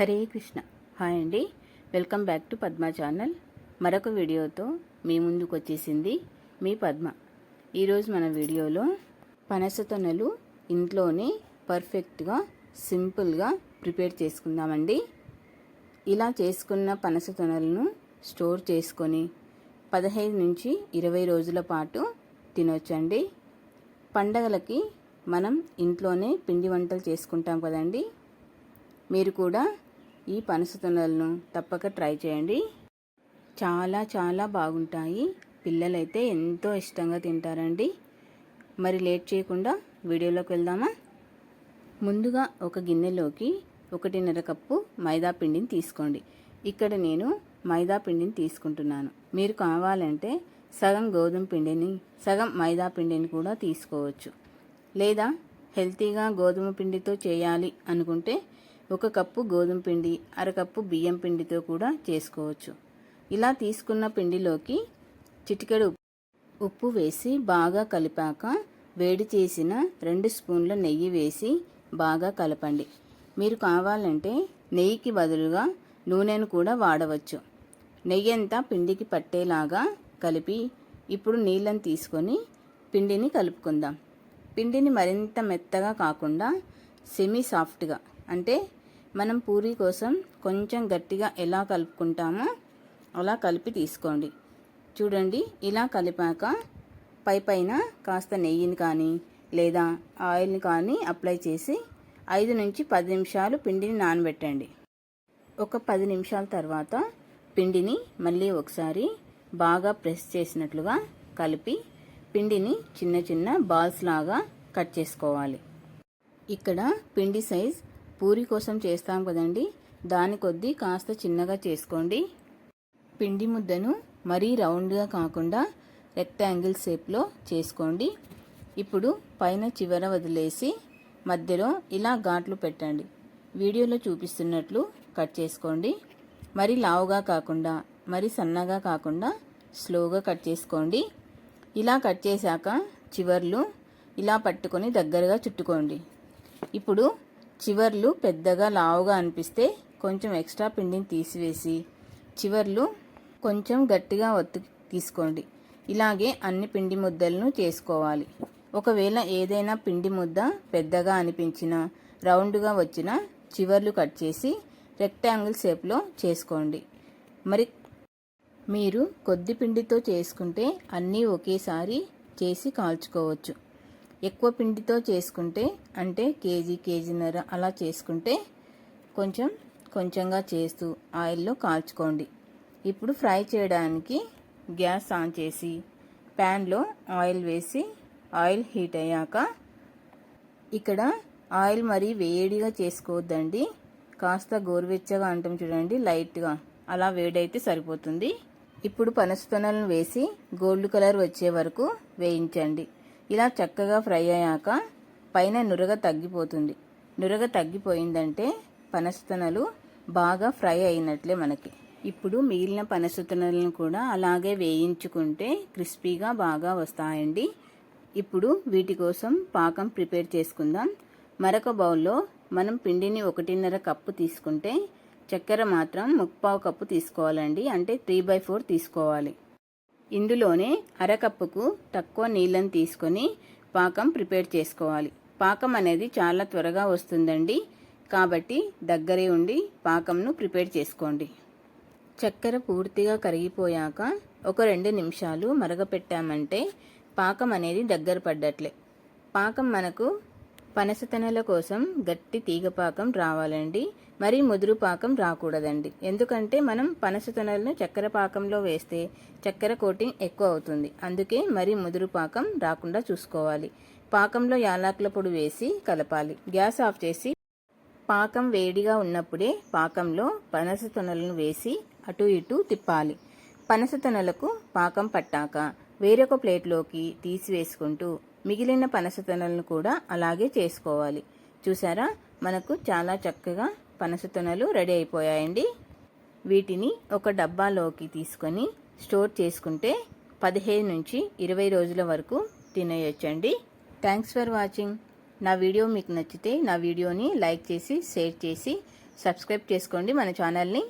Hare Krishna. Hi అండి. Welcome back to Padma channel. మరొక వీడియోతో మీ ముందుకు వచ్చేసింది మీ పద్మ. ఈరోజు మన వీడియోలో పనస తొనలు ఇంట్లోనే పర్ఫెక్ట్గా సింపుల్గా ప్రిపేర్ చేసుకుందామండి. ఇలా చేసుకున్న పనస తొనలను స్టోర్ చేసుకొని పదహైదు నుంచి ఇరవై రోజుల పాటు తినొచ్చండి. పండగలకి మనం ఇంట్లోనే పిండి వంటలు చేసుకుంటాం కదండి. మీరు కూడా ఈ పనస తొనలను తప్పక ట్రై చేయండి. చాలా చాలా బాగుంటాయి. పిల్లలైతే ఎంతో ఇష్టంగా తింటారండి. మరి లేట్ చేయకుండా వీడియోలోకి వెళ్దామా? ముందుగా ఒక గిన్నెలోకి ఒకటిన్నర కప్పు మైదా పిండిని తీసుకోండి. ఇక్కడ నేను మైదా పిండిని తీసుకుంటున్నాను. మీరు కావాలంటే సగం గోధుమ పిండిని సగం మైదా పిండిని కూడా తీసుకోవచ్చు. లేదా హెల్తీగా గోధుమ పిండితో చేయాలి అనుకుంటే ఒక కప్పు గోధుమ పిండి అరకప్పు బియ్యం పిండితో కూడా చేసుకోవచ్చు. ఇలా తీసుకున్న పిండిలోకి చిటికెడు ఉప్పు వేసి బాగా కలిపాక వేడి చేసిన రెండు స్పూన్ల నెయ్యి వేసి బాగా కలపండి. మీరు కావాలంటే నెయ్యికి బదులుగా నూనెను కూడా వాడవచ్చు. నెయ్యి అంతా పిండికి పట్టేలాగా కలిపి ఇప్పుడు నీళ్ళని తీసుకొని పిండిని కలుపుకుందాం. పిండిని మరింత మెత్తగా కాకుండా సెమీ సాఫ్ట్గా అంటే మనం పూరీ కోసం కొంచెం గట్టిగా ఎలా కలుపుకుంటామో అలా కలిపి తీసుకోండి. చూడండి ఇలా కలిపాక పై పైన కాస్త నెయ్యిని కానీ లేదా ఆయిల్ని కానీ అప్లై చేసి ఐదు నుంచి పది నిమిషాలు పిండిని నానబెట్టండి. ఒక పది నిమిషాల తర్వాత పిండిని మళ్ళీ ఒకసారి బాగా ప్రెస్ చేసినట్లుగా కలిపి పిండిని చిన్న చిన్న బాల్స్ లాగా కట్ చేసుకోవాలి. ఇక్కడ పిండి సైజ్ పూరి కోసం చేస్తాం కదండి. దాని కొద్దీ కాస్త చిన్నగా చేసుకోండి. పిండి ముద్దను మరీ రౌండ్గా కాకుండా రెక్టాంగిల్ షేప్లో చేసుకోండి. ఇప్పుడు పైన చివర వదిలేసి మధ్యలో ఇలా ఘాట్లు పెట్టండి. వీడియోలో చూపిస్తున్నట్లు కట్ చేసుకోండి. మరి లావుగా కాకుండా మరి సన్నగా కాకుండా స్లోగా కట్ చేసుకోండి. ఇలా కట్ చేశాక చివర్లు ఇలా పట్టుకొని దగ్గరగా చుట్టుకోండి. ఇప్పుడు చివర్లు పెద్దగా లావుగా అనిపిస్తే కొంచెం ఎక్స్ట్రా పిండిని తీసివేసి చివర్లు కొంచెం గట్టిగా ఒత్తి తీసుకోండి. ఇలాగే అన్ని పిండి ముద్దలను చేసుకోవాలి. ఒకవేళ ఏదైనా పిండి ముద్ద పెద్దగా అనిపించినా రౌండ్గా వచ్చిన చివర్లు కట్ చేసి రెక్టాంగిల్ షేప్లో చేసుకోండి. మరి మీరు కొద్ది పిండితో చేసుకుంటే అన్నీ ఒకేసారి చేసి కాల్చుకోవచ్చు. ఎక్కువ పిండితో చేసుకుంటే అంటే కేజీ కేజీన్నర అలా చేసుకుంటే కొంచెం కొంచెంగా చేస్తూ ఆయిల్లో కాల్చుకోండి. ఇప్పుడు ఫ్రై చేయడానికి గ్యాస్ ఆన్ చేసి ప్యాన్లో ఆయిల్ వేసి ఆయిల్ హీట్ అయ్యాక ఇక్కడ ఆయిల్ మరీ వేడిగా చేసుకోవద్దండి. కాస్త గోరువెచ్చగా అంటాం చూడండి లైట్గా. అలా వేడైతే సరిపోతుంది. ఇప్పుడు పనసతొనలను వేసి గోల్డ్ కలర్ వచ్చే వరకు వేయించండి. ఇలా చక్కగా ఫ్రై అయ్యాక పైన నురగ తగ్గిపోతుంది. నురగ తగ్గిపోయిందంటే పనసతనలు బాగా ఫ్రై అయినట్లే మనకి. ఇప్పుడు మిగిలిన పనసతనలను కూడా అలాగే వేయించుకుంటే క్రిస్పీగా బాగా వస్తాయండి. ఇప్పుడు వీటి కోసం పాకం ప్రిపేర్ చేసుకుందాం. మరొక బౌల్లో మనం పిండిని ఒకటిన్నర కప్పు తీసుకుంటే చక్కెర మాత్రం ముప్పావు కప్పు తీసుకోవాలండి. అంటే త్రీ బై ఫోర్ తీసుకోవాలి. ఇందులోనే అరకప్పుకు తక్కువ నీళ్ళని తీసుకొని పాకం ప్రిపేర్ చేసుకోవాలి. పాకం అనేది చాలా త్వరగా వస్తుందండి. కాబట్టి దగ్గరే ఉండి పాకంను ప్రిపేర్ చేసుకోండి. చక్కెర పూర్తిగా కరిగిపోయాక ఒక రెండు నిమిషాలు మరగపెట్టామంటే పాకం అనేది దగ్గర పడ్డట్లే. పాకం మనకు పనసతనల కోసం గట్టి తీగపాకం రావాలండి. మరి ముదురు పాకం రాకూడదండి. ఎందుకంటే మనం పనసతనలను చక్కెర పాకంలో వేస్తే చక్కెర కోటింగ్ ఎక్కువ అవుతుంది. అందుకే మరి ముదురు పాకం రాకుండా చూసుకోవాలి. పాకంలో యాలకుల పొడి వేసి కలపాలి. గ్యాస్ ఆఫ్ చేసి పాకం వేడిగా ఉన్నప్పుడే పాకంలో పనస తొనలను వేసి అటు ఇటు తిప్పాలి. పనస తొనలకు పాకం పట్టాక వేరొక ప్లేట్లోకి తీసివేసుకుంటూ మిగిలిన పనస తొనలను కూడా అలాగే చేసుకోవాలి. చూసారా మనకు చాలా చక్కగా పనస తొనలు రెడీ అయిపోయాయండి. వీటిని ఒక డబ్బాలోకి తీసుకొని స్టోర్ చేసుకుంటే పదిహేను నుంచి ఇరవై రోజుల వరకు తినేయొచ్చండి. Thanks for watching. నా వీడియో మీకు నచ్చితే నా వీడియోని లైక్ చేసి షేర్ చేసి సబ్స్క్రైబ్ చేసుకోండి మన ఛానల్ని.